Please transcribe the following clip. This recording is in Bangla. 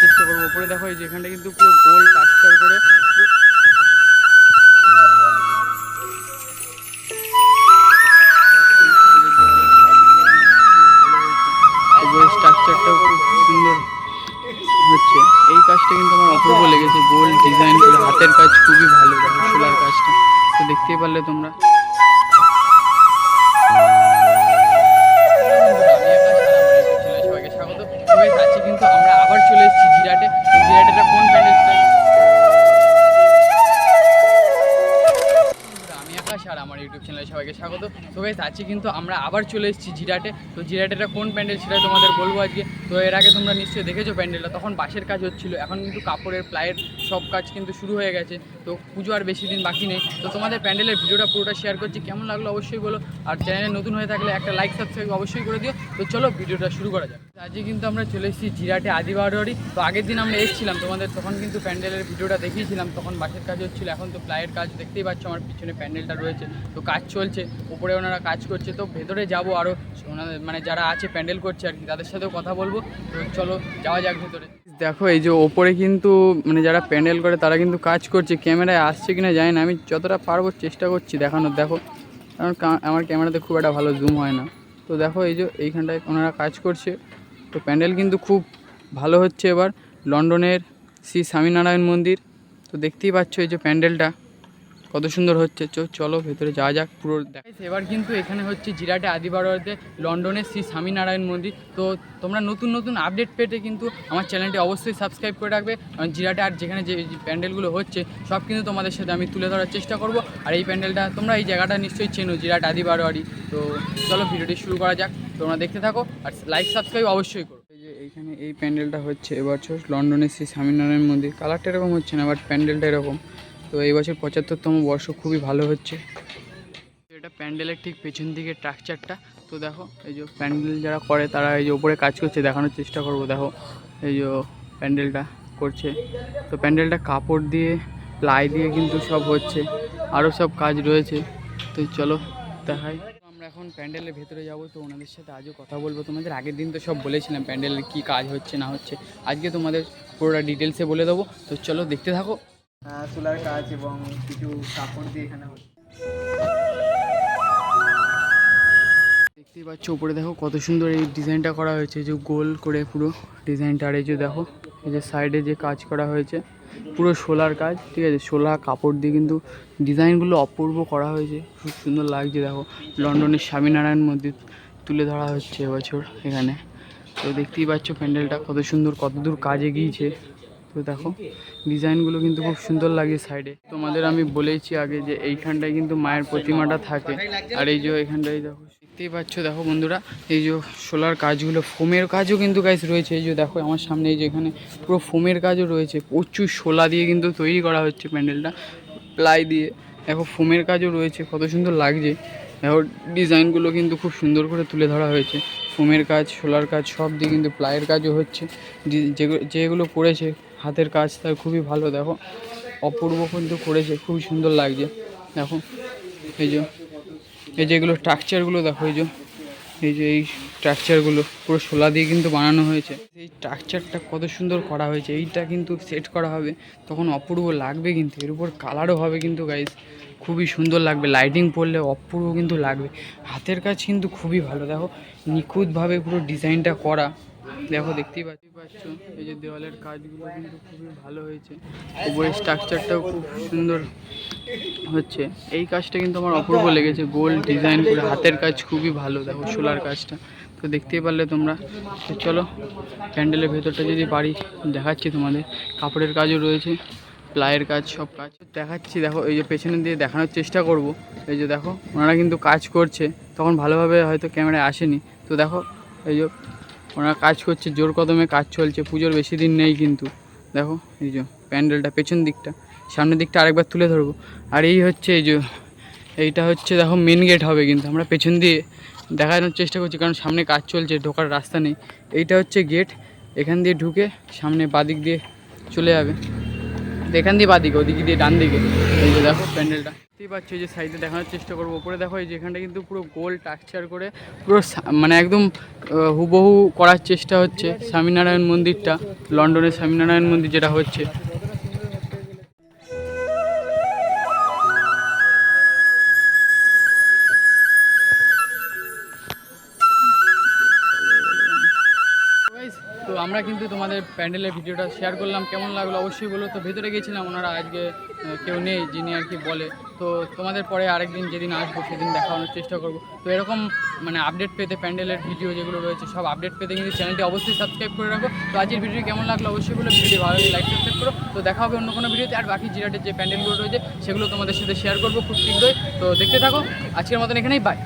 চেষ্টা করব। উপরে দেখো এই যে কিন্তু পুরো গোল করে খুব সুন্দর হচ্ছে। এই কাজটা কিন্তু আমার অপূর্ব লেগেছে। গোল ডিজাইন হাতের কাজ খুবই ভালো, সোলার কাজটা। তো দেখতেই পারলে তোমরা। চ্যানেলে সবাইকে স্বাগত। তো গাইস আজকে কিন্তু আমরা আবার চলে এসেছি জিরাটে। তো জিরাটেটা কোন প্যান্ডেল সেটা তোমাদের বলব আজকে। তো এর আগে তোমরা নিশ্চয়ই দেখেছ প্যান্ডেলটা, তখন বাঁশের কাজ হচ্ছিল। এখন কিন্তু কাপড়ের, প্লাইয়ের সব কাজ কিন্তু শুরু হয়ে গেছে। তো পুজো আর বেশি দিন বাকি নেই। তো তোমাদের প্যান্ডেলের ভিডিওটা পুরোটা শেয়ার করছি। কেমন লাগল অবশ্যই বলো। আর চ্যানেলে নতুন হয়ে থাকলে একটা লাইক সাবস্ক্রাইব অবশ্যই করে দিও। তো চলো ভিডিওটা শুরু করা যাক। আজকে কিন্তু আমরা চলে এসেছি জিরাটে আদিবাড়ি তো আগের দিন আমরা এসেছিলাম তোমাদের, তখন কিন্তু প্যান্ডেলের ভিডিওটা দেখিয়েছিলাম, তখন বাঁশের কাজ হচ্ছিল, এখন তো প্লাইয়ের কাজ দেখতেই পাচ্ছ, আমার পিছনে প্যান্ডেলটা রয়েছে। তো কাজ চলছে, উপরে ওনারা কাজ করছে, তো ভেতরে যাব আরও ওনাদের মানে যারা আছে প্যান্ডেল করছে আর কি, তাদের সাথেও কথা বলব। তো চলো, যাওয়া যাক ভেতরে। দেখো, এই যে ওপরে কিন্তু মানে যারা প্যান্ডেল করে, তারা কিন্তু কাজ করছে, ক্যামেরায় আসছে কিনা জানি না, আমি যতটা পারব চেষ্টা করছি দেখানোর, দেখো। কারণ আমার ক্যামেরাতে খুব একটা ভালো জুম হয় না। তো দেখো, এই যে এইখানটায় ওনারা কাজ করছে। তো প্যান্ডেল কিন্তু খুব ভালো হচ্ছে এবার। লন্ডনের শ্রী স্বামীনারায়ণ মন্দির। তো দেখতেই পাচ্ছ এই যে প্যান্ডেলটা। কত সুন্দর হচ্ছে। চলো ভেতরে যাওয়া যাক, পুরো দেখ- এবার কিন্তু এখানে হচ্ছে জিরাটে আদিবাড়িতে লন্ডনের শ্রী স্বামীনারায়ণ মন্দির। তো তোমরা নতুন নতুন আপডেট পেতে কিন্তু আমার চ্যানেলটি অবশ্যই সাবস্ক্রাইব করে রাখবে। কারণ জিরাটে আর যেখানে যে প্যান্ডেলগুলো হচ্ছে, সব কিন্তু তোমাদের সাথে আমি তুলে ধরার চেষ্টা করব। আর এই প্যান্ডেলটা তোমরা এই জায়গাটা নিশ্চয়ই চেনো, জিরাট আদিবাড়ি তো চলো ভিডিওটি শুরু করা যাক। তোমরা দেখতে থাকো আর লাইক সাবস্ক্রাইব অবশ্যই করো। এই যে এইখানে এই প্যান্ডেলটা হচ্ছে এবছর লন্ডনের শ্রী স্বামীনারায়ণ মন্দির। কালারটা এরকম হচ্ছে না বাট প্যান্ডেলটা এরকম। তো এই বছর পঁচাত্তরতম বর্ষ খুবই ভালো হচ্ছে। এটা প্যান্ডেলের ঠিক পেছন দিকে স্ট্রাকচারটা তো দেখো, এই যে প্যান্ডেল যারা করে তারা এই যে উপরে কাজ করছে, দেখানোর চেষ্টা করব। দেখো, এই যে প্যান্ডেলটা করছে। তো প্যান্ডেলটা কাপড় দিয়ে, প্লাই দিয়ে কিন্তু সব হচ্ছে। আরও সব কাজ রয়েছে। তো চলো, দেখাই। আমরা এখন প্যান্ডেলের ভেতরে যাব। তো ওনাদের সাথে আজও কথা বলব। তোমাদের আগের দিন তো সব বলেছিলাম প্যান্ডেলের কী কাজ হচ্ছে, না হচ্ছে। আজকে তোমাদের পুরোটা ডিটেলসে বলে দেবো। তো চলো, দেখতে থাকো। সোলার কাজ এবং কিছু কাপড় দিয়ে এখানে হচ্ছে। দেখতেই পাচ্ছ উপরে দেখো কত সুন্দর এই ডিজাইনটা করা হয়েছে যে গোল করে পুরো ডিজাইনটা। আর এই যে দেখো, এই যে সাইডে যে কাজ করা হয়েছে, পুরো শোলার কাজ, ঠিক আছে? শোলা কাপড় দিয়ে কিন্তু ডিজাইনগুলো অপূর্ব করা হয়েছে। খুব সুন্দর লাগছে, দেখো। লন্ডনের স্বামীনারায়ণ মন্দির তুলে ধরা হচ্ছে এবছর এখানে। তো দেখতেই পাচ্ছ প্যান্ডেলটা কত সুন্দর, কত দূর কাজ এগিয়েছে তো দেখো, ডিজাইনগুলো কিন্তু খুব সুন্দর লাগে সাইডে তোমাদের আমি বলেছি আগে যে এইখানটায় কিন্তু মায়ের প্রতিমাটা থাকে। আর এই যে এখানটায় দেখো, দেখতেই পাচ্ছ, দেখো বন্ধুরা, এই যে সোলার কাজগুলো, ফোমের কাজও কিন্তু গাইস রয়েছে। এই যে দেখো, আমার সামনে এই যে এখানে পুরো ফোমের কাজও রয়েছে। প্রচুর শোলা দিয়ে কিন্তু তৈরি করা হচ্ছে প্যান্ডেলটা, প্লাই দিয়ে। দেখো, ফোমের কাজও রয়েছে, কত সুন্দর লাগছে। দেখো, ডিজাইনগুলো কিন্তু খুব সুন্দর করে তুলে ধরা হয়েছে। ফোমের কাজ, সোলার কাজ, সব দিয়ে কিন্তু প্লাইয়ের কাজও হচ্ছে। যেগুলো যেগুলো করেছে হাতের কাজ তা খুবই ভালো, দেখো। অপূর্ব কিন্তু করেছে, খুবই সুন্দর লাগছে, দেখো। এই যে, এই যেগুলো স্ট্রাকচারগুলো দেখো, এই যে এই যে এই স্ট্রাকচারগুলো পুরো শোলা দিয়ে কিন্তু বানানো হয়েছে। এই স্ট্রাকচারটা কত সুন্দর করা হয়েছে, এইটা কিন্তু সেট করা হবে, তখন অপূর্ব লাগবে কিন্তু, এর উপর কালারও হবে কিন্তু গাইজ খুবই সুন্দর লাগবে লাইটিং পড়লে অপূর্ব কিন্তু লাগবে। হাতের কাজ কিন্তু খুবই ভালো, দেখো, নিখুঁতভাবে পুরো ডিজাইনটা করা। দেখো, দেখতেই পাচ্ছি। পাচ্ছ এই যে দেওয়ালের কাজগুলো কিন্তু খুবই ভালো হয়েছে। উপরের স্ট্রাকচারটাও খুব সুন্দর হচ্ছে। এই কাজটা কিন্তু আমার অপূর্ব লেগেছে। গোল ডিজাইন করে হাতের কাজ খুবই ভালো। দেখো, সোলার কাজটা। তো দেখতেই পারলে তোমরা। চলো প্যান্ডেলের ভেতরটা যদি পারি, দেখাচ্ছি তোমাদের। কাপড়ের কাজও রয়েছে প্লাইয়ের কাজ, সব কাজ। দেখাচ্ছি, দেখো, এই যে পেছনে দিয়ে দেখানোর চেষ্টা করব। এই যে দেখো, ওনারা কিন্তু কাজ করছে। তখন ভালোভাবে হয়তো ক্যামেরায় আসেনি। তো দেখো, এই যে ওনারা কাজ করছে, জোর কদমে কাজ চলছে, পুজোর বেশি দিন নেই কিন্তু। দেখো, এই যে প্যান্ডেলটা, পেছন দিকটা, সামনের দিকটা আরেকবার তুলে ধরবো। আর এই হচ্ছে, এই যে, এইটা হচ্ছে, দেখো মেন গেট হবে কিন্তু। আমরা পেছন দিয়ে দেখানোর চেষ্টা করছি, কারণ সামনে কাজ চলছে, ঢোকার রাস্তা নেই। এইটা হচ্ছে গেট এখান দিয়ে ঢুকে সামনে বাদিক দিয়ে চলে যাবে। এখান দিয়ে বাদিকে, ওদিকে দিয়ে ডান দিকে এই যে দেখো প্যান্ডেলটা। দেখতেই পাচ্ছ যে সাইডে দেখানোর চেষ্টা করব। ওপরে দেখো এই যে এখানটা কিন্তু পুরো গোল টাকচার করে পুরো মানে একদম হুবহু করার চেষ্টা হচ্ছে। স্বামীনারায়ণ মন্দিরটা, লন্ডনের স্বামীনারায়ণ মন্দির যেটা হচ্ছে। আমরা কিন্তু তোমাদের প্যান্ডেলের ভিডিওটা শেয়ার করলাম, কেমন লাগল অবশ্যই বলো। তো ভেতরে গেছিলাম ওনারা আজকে কেউ নেই যিনি আর কি বলে। তো তোমাদের পরে আরেকদিন যেদিন আসব সেদিন দেখানোর চেষ্টা করব। তো এরকম মানে আপডেট পেতে প্যান্ডেলের ভিডিও যেগুলো রয়েছে, সব আপডেট পেতে কিন্তু চ্যানেলটি অবশ্যই সাবস্ক্রাইব করে রাখো। তো আজকের ভিডিও কেমন লাগল অবশ্যই বলো ভিডিও ভালো লাগলে লাইক সাবস্ক্রাইব করো। তো দেখা হবে অন্য কোনো ভিডিওতে আর বাকি জিরাটের যে প্যান্ডেলগুলো রয়েছে, সেগুলো তোমাদের সাথে শেয়ার করব খুব শীঘ্রই। তো দেখতে থাকো, আজকের মতন এখানেই বাই